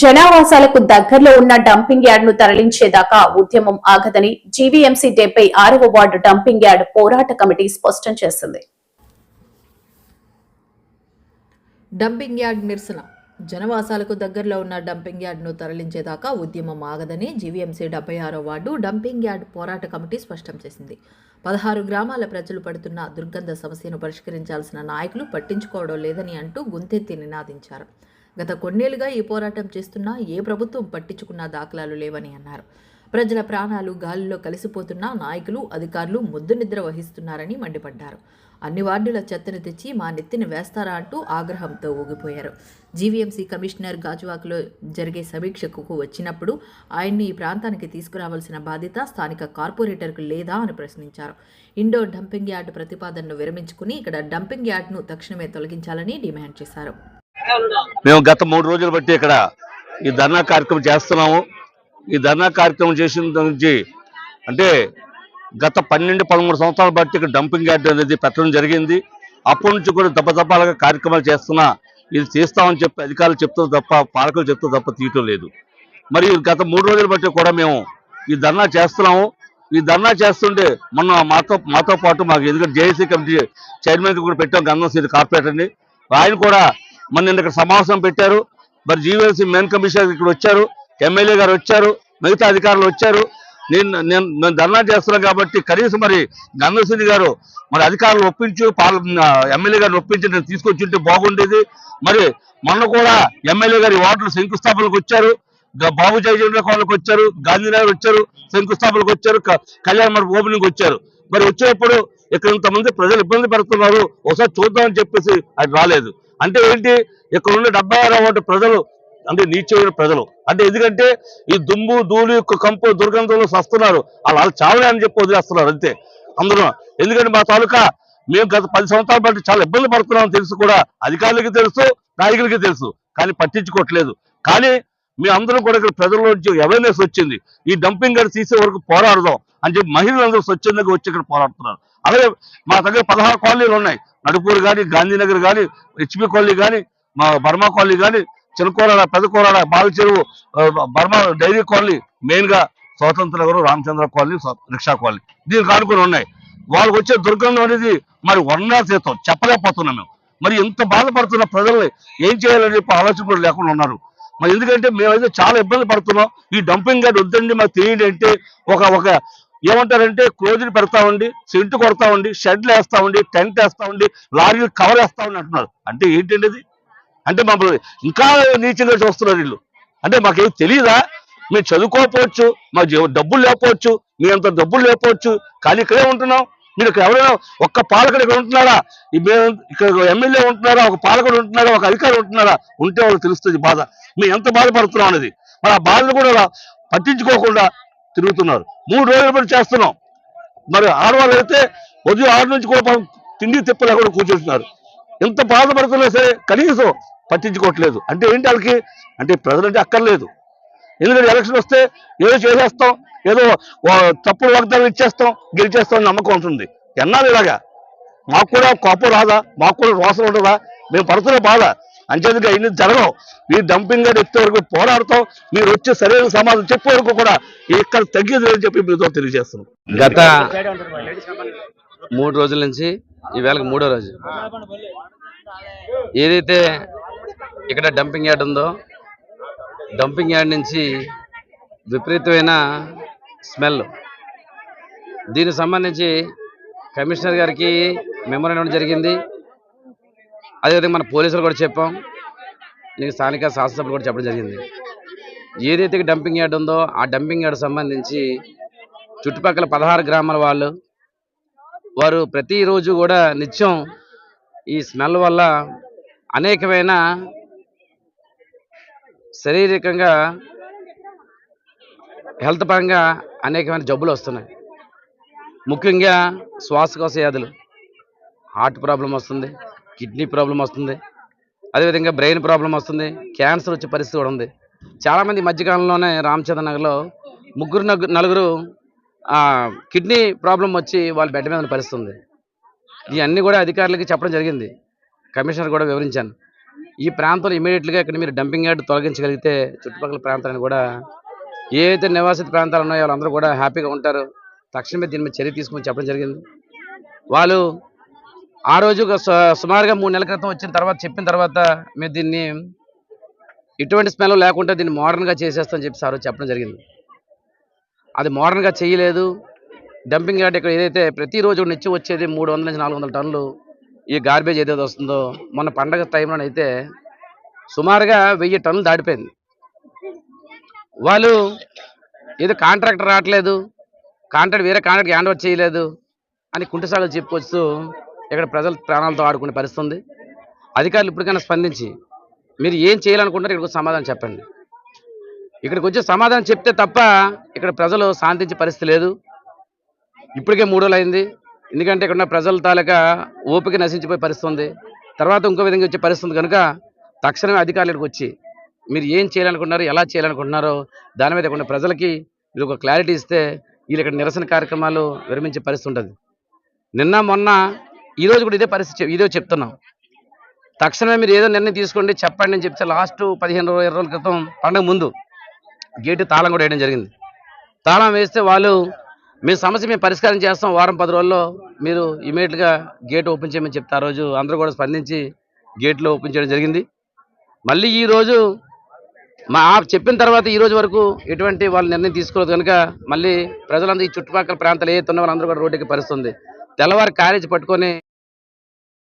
జనావాసాలకు దగ్గరలో ఉన్న డంపింగ్ యార్డ్ను తరలించేదాకా ఉద్యమం ఆగదని జీవీఎంసీ డెబ్బై ఆరవ వార్డు డంపింగ్ యార్డ్ పోరాట కమిటీ స్పష్టం చేసింది. డంపింగ్ యార్డ్ నిరసన. జనవాసాలకు దగ్గరలో ఉన్న డంపింగ్ యార్డ్ను తరలించేదాకా ఉద్యమం ఆగదని జీవీఎంసీ డెబ్బై ఆరో వార్డు డంపింగ్ యార్డ్ పోరాట కమిటీ స్పష్టం చేసింది. పదహారు గ్రామాల ప్రజలు పడుతున్న దుర్గంధ సమస్యను పరిష్కరించాల్సిన నాయకులు పట్టించుకోవడం లేదని అంటూ గుంతెత్తి నినాదించారు. గత కొన్నేళ్ళుగా ఈ పోరాటం చేస్తున్నా ఏ ప్రభుత్వం పట్టించుకున్న దాఖలాలు లేవని అన్నారు. ప్రజల ప్రాణాలు గాలిలో కలిసిపోతున్నా నాయకులు అధికారులు ముద్దు నిద్ర వహిస్తున్నారని మండిపడ్డారు. అన్ని వార్డుల చెత్తను తెచ్చి మా నెత్తిన వేస్తారా అంటూ ఆగ్రహంతో ఊగిపోయారు. జీవీఎంసీ కమిషనర్ గాజువాకలో జరిగే సమీక్షకు వచ్చినప్పుడు ఆయన్ని ఈ ప్రాంతానికి తీసుకురావాల్సిన బాధ్యత స్థానిక కార్పొరేటర్కు లేదా అని ప్రశ్నించారు. ఇండోర్ డంపింగ్ యార్డ్ ప్రతిపాదనను విరమించుకుని ఇక్కడ డంపింగ్ యార్డ్ను తక్షణమే తొలగించాలని డిమాండ్ చేశారు. మేము గత మూడు రోజులు బట్టి ఇక్కడ ఈ ధర్నా కార్యక్రమం చేస్తున్నాము. ఈ ధర్నా కార్యక్రమం చేసిన నుంచి అంటే గత పన్నెండు పదమూడు సంవత్సరాల బట్టి ఇక్కడ డంపింగ్ యార్డ్ అనేది పెట్టడం జరిగింది. అప్పటి నుంచి కూడా దప్పదప్పాలుగా కార్యక్రమాలు చేస్తున్నా. ఇది చేస్తామని చెప్పి అధికారులు చెప్తూ తప్ప పాలకులు చెప్తూ తప్ప తీయటం లేదు. మరి గత మూడు రోజులు బట్టి కూడా మేము ఈ ధర్నా చేస్తున్నాము. ఈ ధర్నా చేస్తుంటే మొన్న మాతో మాతో పాటు మాకు ఎందుకంటే జేఏసీ కమిటీ చైర్మన్ కూడా పెట్టాం. గంధం శ్రీ కార్పొరేటర్ని. ఆయన కూడా మన నిన్న ఇక్కడ సమావేశం పెట్టారు. మరి జీవీఎల్సీ మెయిన్ కమిషనర్ ఇక్కడ వచ్చారు. ఎమ్మెల్యే గారు వచ్చారు. మిగతా అధికారులు వచ్చారు. నేను నేను నేను ధర్నా చేస్తున్నాను కాబట్టి కనీసం మరి గంధశ్రీ గారు మరి అధికారులు ఒప్పించు పాల ఎమ్మెల్యే గారిని ఒప్పించి నేను తీసుకొచ్చింటే బాగుండేది. మరి మొన్న కూడా ఎమ్మెల్యే గారి వార్డులు శంకుస్థాపనకు వచ్చారు. బాబు జయచంద్ర కాలనీకి వచ్చారు. గాంధీనగర్ వచ్చారు. శంకుస్థాపనకు వచ్చారు. క- కళ్యాణ మండపం ఓపెనింగ్ వచ్చారు. మరి వచ్చేటప్పుడు ఇక్కడ ఇంతమంది ప్రజలు ఇబ్బంది పడుతున్నారు. ఒకసారి చూద్దామని చెప్పేసి అది రాలేదు. అంటే ఏంటి? ఇక్కడ ఉన్న డెబ్బై ఆరు వాటి ప్రజలు అంటే నీచమైన ప్రజలు. అంటే ఎందుకంటే ఈ దుమ్ము ధూళి కంపు దుర్గంధంలో సస్తున్నారు. వాళ్ళు వాళ్ళు చావలే అని చెప్పి వదిలేస్తున్నారు అంతే. అందరూ ఎందుకంటే మా తాలూకా మేము గత పది సంవత్సరాల బట్టి చాలా ఇబ్బంది పడుతున్నామని తెలుసు కూడా. అధికారులకి తెలుసు నాయకులకి తెలుసు. కానీ పట్టించుకోవట్లేదు. కానీ మీ అందరూ కూడా ఇక్కడ ప్రజల్లోంచి అవేర్నెస్ వచ్చింది. ఈ డంపింగ్ గడి తీసే వరకు పోరాడదాం అని చెప్పి మహిళలందరూ స్వచ్ఛందంగా వచ్చి ఇక్కడ పోరాడుతున్నారు. అలాగే మా దగ్గర పదహారు కాలనీలు ఉన్నాయి. నడుపూరు కానీ గాంధీనగర్ కానీ హెచ్పి కాలనీ కానీ మా బర్మా కాలనీ కానీ చిన్నకోరాడ పెద్ద కోరాడ బావి చెరువు బర్మా డైరీ కాలనీ మెయిన్గా స్వాతంత్ర నగరం రామచంద్ర కాలనీ రిక్షా కాలనీ. దీనికి ఆనుకుని ఉన్నాయి. వాళ్ళకి వచ్చే దుర్గంధం అనేది మరి వర్ణాతీతం చెప్పలేకపోతున్నాం మేము. మరి ఎంత బాధపడుతున్న ప్రజల్ని ఏం చేయాలని చెప్పి ఆలోచన కూడా లేకుండా ఉన్నారు. మరి ఎందుకంటే మేమైతే చాలా ఇబ్బంది పడుతున్నాం. ఈ డంపింగ్ గార్డ్ వద్దండి మాకు తెలియండి అంటే ఒక ఒక ఏమంటారంటే క్లోజ్డ్ పెడతామండి సెంటు కొడతామండి షెడ్లు వేస్తామండి టెంట్ వేస్తా ఉండి లారీలు కవర్ వేస్తామని అంటున్నారు. అంటే ఏంటండి అది అంటే మమ్మల్ని ఇంకా నీచంగా చూస్తున్నారు వీళ్ళు. అంటే మాకేం తెలియదా మేము చదువుకోకపోవచ్చు మా డబ్బులు లేకపోవచ్చు మీ అంత డబ్బులు లేకపోవచ్చు కానీ ఇక్కడే ఉంటున్నాం. మీరు ఇక్కడ ఎవరైనా ఒక్క పాలకుడు ఇక్కడ ఉంటున్నారా ఇక్కడ ఎమ్మెల్యే ఉంటున్నారా ఒక పాలకుడు ఉంటున్నారా ఒక అధికారి ఉంటున్నారా ఉంటే వాళ్ళకి తెలుస్తుంది బాధ. మేము ఎంత బాధపడుతున్నాం అనేది. మరి ఆ బాధను కూడా పట్టించుకోకుండా తిరుగుతున్నారు. మూడు రోజుల పని చేస్తున్నాం. మరి ఆడవాళ్ళు అయితే ఉదయం ఆరు నుంచి కూడా తిండి తిప్పలే కూడా కూర్చుంటున్నారు. ఎంత బాధపడుతున్నా సరే కనీసం పట్టించుకోవట్లేదు. అంటే ఏంటి వాళ్ళకి? అంటే ప్రజలంటే అక్కర్లేదు. ఎందుకంటే ఎలక్షన్ వస్తే ఏదో చేసేస్తాం ఏదో తప్పుడు వాగ్దానం ఇచ్చేస్తాం గెలిచేస్తాం అని నమ్మకం ఉంటుంది. ఎన్నాళ్ళు ఇలాగా? మాకు కూడా కోపం రాదా? మాకు కూడా రోసం ఉండదా? మేము పడుతున్న బాధ. అంచేందుకు ఇన్ని జరగవు? మీరు డంపింగ్ గారు ఎత్తే వరకు పోరాడతాం. మీరు వచ్చే సరైన సమాధానం చెప్పే వరకు కూడా ఇక్కడ తగ్గేది లేదని చెప్పి మీతో తెలియజేస్తున్నాం. గత మూడు రోజుల నుంచి ఈవేళకి మూడో రోజు. ఏదైతే ఇక్కడ డంపింగ్ యార్డ్ ఉందో డంపింగ్ యార్డ్ నుంచి విపరీతమైన స్మెల్. దీనికి సంబంధించి కమిషనర్ గారికి మెమోరం జరిగింది. అదేవిధంగా మన పోలీసులు కూడా చెప్పాం. నీకు స్థానిక శాసనసభ్యులు కూడా చెప్పడం జరిగింది. ఏదైతే డంపింగ్ యార్డ్ ఉందో ఆ డంపింగ్ యార్డ్ సంబంధించి చుట్టుపక్కల పదహారు గ్రామాల వాళ్ళు వారు ప్రతిరోజు కూడా నిత్యం ఈ స్మెల్ వల్ల అనేకమైన శారీరకంగా హెల్త్ పరంగా అనేకమైన జబ్బులు వస్తున్నాయి. ముఖ్యంగా శ్వాసకోశ వ్యాధులు హార్ట్ ప్రాబ్లం వస్తుంది. కిడ్నీ ప్రాబ్లం వస్తుంది. అదేవిధంగా బ్రెయిన్ ప్రాబ్లం వస్తుంది. క్యాన్సర్ వచ్చే పరిస్థితి కూడా ఉంది. చాలామంది మధ్యకాలంలోనే రామచంద్ర నగర్లో ముగ్గురు నలుగురు కిడ్నీ ప్రాబ్లం వచ్చి వాళ్ళ బెడ్ మీద పరిస్థితుంది ఇవన్నీ కూడా అధికారులకి చెప్పడం జరిగింది. కమిషనర్ కూడా వివరించాను. ఈ ప్రాంతంలో ఇమీడియట్గా ఇక్కడ మీరు డంపింగ్ యార్డ్ తొలగించగలిగితే చుట్టుపక్కల ప్రాంతాలను కూడా ఏదైతే నివాసిత ప్రాంతాలు ఉన్నాయో వాళ్ళందరూ కూడా హ్యాపీగా ఉంటారు. తక్షణమే దీని మీద చర్య తీసుకుని చెప్పడం జరిగింది. వాళ్ళు ఆ రోజు సుమారుగా మూడు నెలల క్రితం వచ్చిన తర్వాత చెప్పిన తర్వాత మేము దీన్ని ఎటువంటి స్మెల్ లేకుండా దీన్ని మోడర్న్గా చేసేస్తామని చెప్పి సార్ చెప్పడం జరిగింది. అది మోడర్న్గా చేయలేదు. డంపింగ్ యార్డ్ ఇక్కడ ఏదైతే ప్రతిరోజు నిత్యం వచ్చేది మూడు వందల నుంచి నాలుగు వందల టన్నులు ఈ గార్బేజ్ ఏదైతే వస్తుందో మొన్న పండగ టైంలో అయితే సుమారుగా వెయ్యి టన్నులు దాటిపోయింది. వాళ్ళు ఏదో కాంట్రాక్టర్ రావట్లేదు కాంట్రాక్ట్ వేరే కాంట్రాక్ట్ హ్యాండ్ ఓవర్ చేయలేదు అని కుంటసాలు చెప్పుకొస్తూ ఇక్కడ ప్రజలు ప్రాణాలతో ఆడుకునే పరిస్థితి ఉంది. అధికారులు ఇప్పటికైనా స్పందించి మీరు ఏం చేయాలనుకుంటారు ఇక్కడికి సమాధానం చెప్పండి. ఇక్కడికి వచ్చి సమాధానం చెప్తే తప్ప ఇక్కడ ప్రజలు శాంతించే పరిస్థితి లేదు. ఇప్పటికే మూడు అయింది. ఎందుకంటే ఇక్కడ ఉన్న ప్రజల తాలూకా ఓపిక నశించిపోయే పరిస్థితి ఉంది. తర్వాత ఇంకో విధంగా వచ్చే పరిస్థితి కనుక తక్షణమే అధికారులకు వచ్చి మీరు ఏం చేయాలనుకుంటున్నారు ఎలా చేయాలనుకుంటున్నారో దాని మీద ఇక్కడ ఉన్న ప్రజలకి మీరు ఒక క్లారిటీ ఇస్తే వీళ్ళు ఇక్కడ నిరసన కార్యక్రమాలు విరమించే పరిస్థితి ఉంటుంది. నిన్న మొన్న ఈరోజు కూడా ఇదే పరిస్థితి ఇదే చెప్తున్నాం. తక్షణమే మీరు ఏదో నిర్ణయం తీసుకోండి చెప్పండి అని చెప్తే లాస్ట్ పదిహేను ఇరవై రోజుల క్రితం పండగ ముందు గేటు తాళం కూడా వేయడం జరిగింది. తాళం వేస్తే వాళ్ళు మీ సమస్య మేము పరిష్కారం చేస్తాం వారం పది రోజుల్లో మీరు ఇమీడియట్గా గేట్ ఓపెన్ చేయమని చెప్తే ఆ రోజు అందరూ కూడా స్పందించి గేట్లు ఓపెన్ చేయడం జరిగింది. మళ్ళీ ఈరోజు మా ఆ చెప్పిన తర్వాత ఈ రోజు వరకు ఎటువంటి వాళ్ళు నిర్ణయం తీసుకోలేదు కనుక మళ్ళీ ప్రజలందరూ ఈ చుట్టుపక్కల ప్రాంతాలు ఏ తున్న వాళ్ళందరూ కూడా రోడ్డుకి పరిస్తుంది తెల్లవారి క్యారేజ్ పట్టుకొని